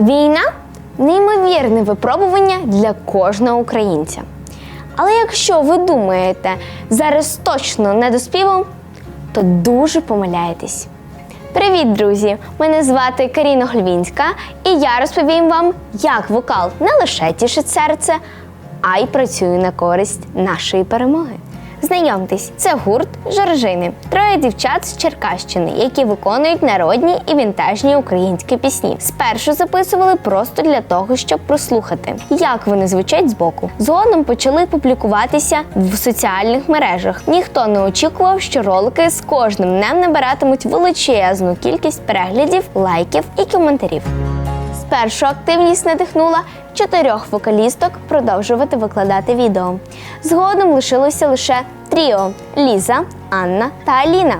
Війна неймовірне випробування для кожного українця. Але якщо ви думаєте, зараз точно не доспівав, то дуже помиляєтесь. Привіт, друзі! Мене звати Каріна Глівінська, і я розповім вам, як вокал не лише тішить серце, а й працює на користь нашої перемоги. Знайомтесь, це гурт Жоржини, троє дівчат з Черкащини, які виконують народні і вінтажні українські пісні. Спершу записували просто для того, щоб прослухати, як вони звучать збоку. Згодом почали публікуватися в соціальних мережах. Ніхто не очікував, що ролики з кожним днем набиратимуть величезну кількість переглядів, лайків і коментарів. Спершу активність надихнула чотирьох вокалісток продовжувати викладати відео. Згодом лишилося лише тріо Ліза, Анна та Аліна.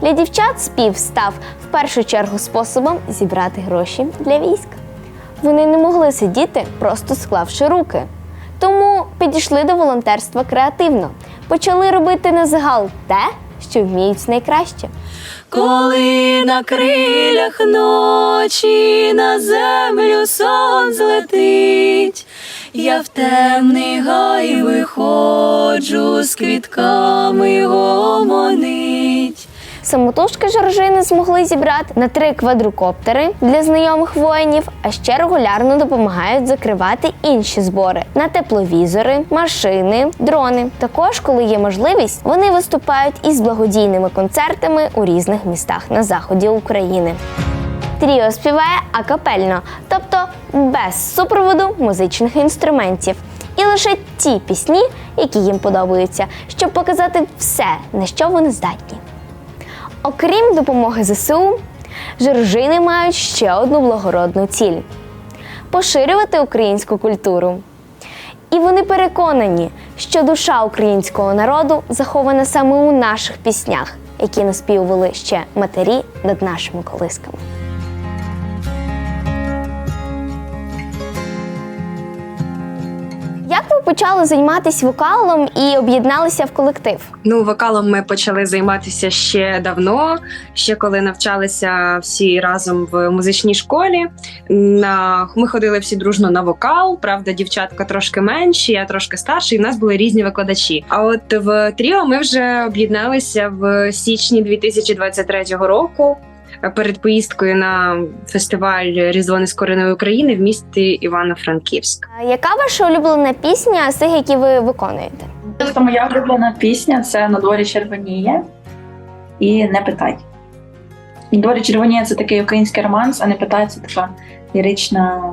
Для дівчат спів став в першу чергу способом зібрати гроші для війська. Вони не могли сидіти, просто склавши руки. Тому підійшли до волонтерства креативно, почали робити на загал те, що вміють найкраще. Коли на крилях ночі на землю сон злетить, я в темний гай виходжу з квітками гомонить. Самотужки Жоржини змогли зібрати на три квадрокоптери для знайомих воїнів, а ще регулярно допомагають закривати інші збори на тепловізори, машини, дрони. Також, коли є можливість, вони виступають із благодійними концертами у різних містах на заході України. Тріо співає акапельно, тобто без супроводу музичних інструментів. І лише ті пісні, які їм подобаються, щоб показати все, на що вони здатні. Окрім допомоги ЗСУ, жоржини мають ще одну благородну ціль поширювати українську культуру. І вони переконані, що душа українського народу захована саме у наших піснях, які наспівували ще матері над нашими колисками. Почали займатися вокалом і об'єдналися в колектив? Ну, вокалом ми почали займатися ще давно, ще коли навчалися всі разом в музичній школі. На ми ходили всі дружно на вокал. Правда, дівчатка трошки менші, я трошки старша, і в нас були різні викладачі. А от в тріо ми вже об'єдналися в січні 2023 року. Перед поїздкою на фестиваль Різдво Нескореної України в місті Івано-Франківськ. Яка ваша улюблена пісня з тих, які ви виконуєте? Просто моя улюблена пісня це на дворі червоніє і не питай. На дворі червоніє це такий український романс, а не питай це така лірична,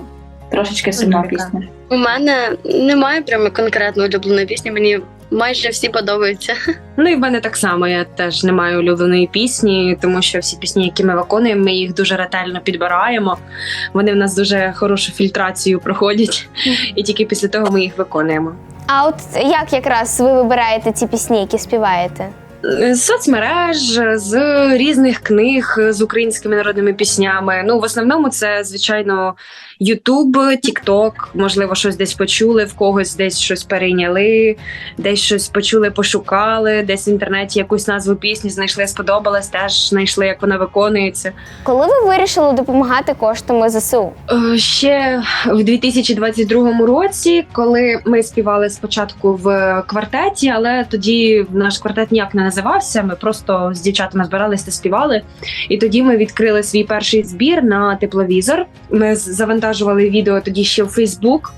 трошечки сумна пісня. У мене немає прямо конкретно улюбленої пісні. Мені майже всі подобаються. Ну і в мене так само. Я теж не маю улюбленої пісні, тому що всі пісні, які ми виконуємо, ми їх дуже ретельно підбираємо. Вони в нас дуже хорошу фільтрацію проходять, і тільки після того ми їх виконуємо. А от як якраз ви вибираєте ці пісні, які співаєте? З соцмереж, з різних книг з українськими народними піснями. Ну, в основному це, звичайно, Ютуб, Тікток, можливо, щось десь почули, в когось десь щось перейняли, десь щось почули, пошукали, десь в інтернеті якусь назву пісні знайшли, сподобалась, теж знайшли, як вона виконується. Коли ви вирішили допомагати коштами ЗСУ? Е, Ще в 2022 році, коли ми співали спочатку в квартеті, але тоді наш квартет ніяк не називався. Ми просто з дівчатами збиралися та співали. І тоді ми відкрили свій перший збір на тепловізор. Ми з- завантажували відео тоді ще в Фейсбук.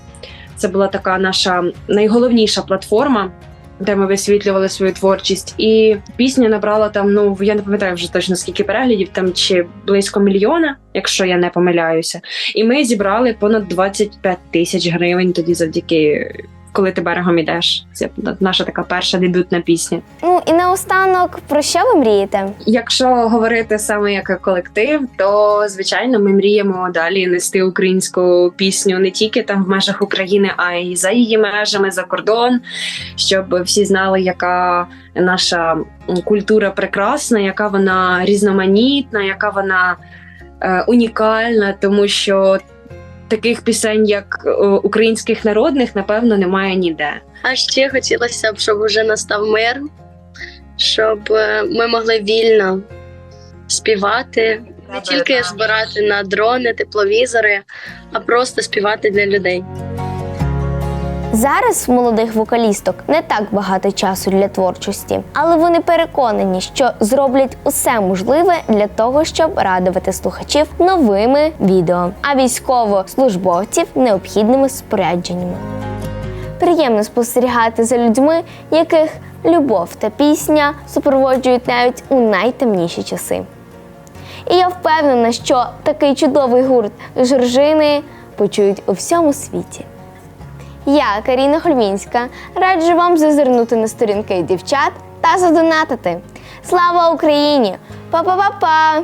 Це була така наша найголовніша платформа. Де ми висвітлювали свою творчість, і пісня набрала там. Ну я не пам'ятаю вже точно скільки переглядів, там чи близько мільйона, якщо я не помиляюся. І ми зібрали понад 25 тисяч гривень тоді завдяки коли ти берегом ідеш. Це наша така перша дебютна пісня. Ну і наостанок, про що ви мрієте? Якщо говорити саме як колектив, то звичайно ми мріємо далі нести українську пісню не тільки там в межах України, а й за її межами за кордон, щоб всі знали, яка наша культура прекрасна, яка вона різноманітна, яка вона е, унікальна, тому що таких пісень, як е, українських народних, напевно, немає ніде. А ще хотілося б, щоб уже настав мир, щоб е, ми могли вільно співати, Не тільки збирати на дрони, тепловізори, а просто співати для людей. Зараз молодих вокалісток не так багато часу для творчості, але вони переконані, що зроблять усе можливе для того, щоб радувати слухачів новими відео, а військовослужбовців необхідними спорядженнями. Приємно спостерігати за людьми, яких любов та пісня супроводжують навіть у найтемніші часи. І я впевнена, що такий чудовий гурт Жоржини почують у всьому світі. Я, Каріна Хольмінська, раджу вам зазирнути на сторінки дівчат та задонатити. Слава Україні! Па-па-па-па!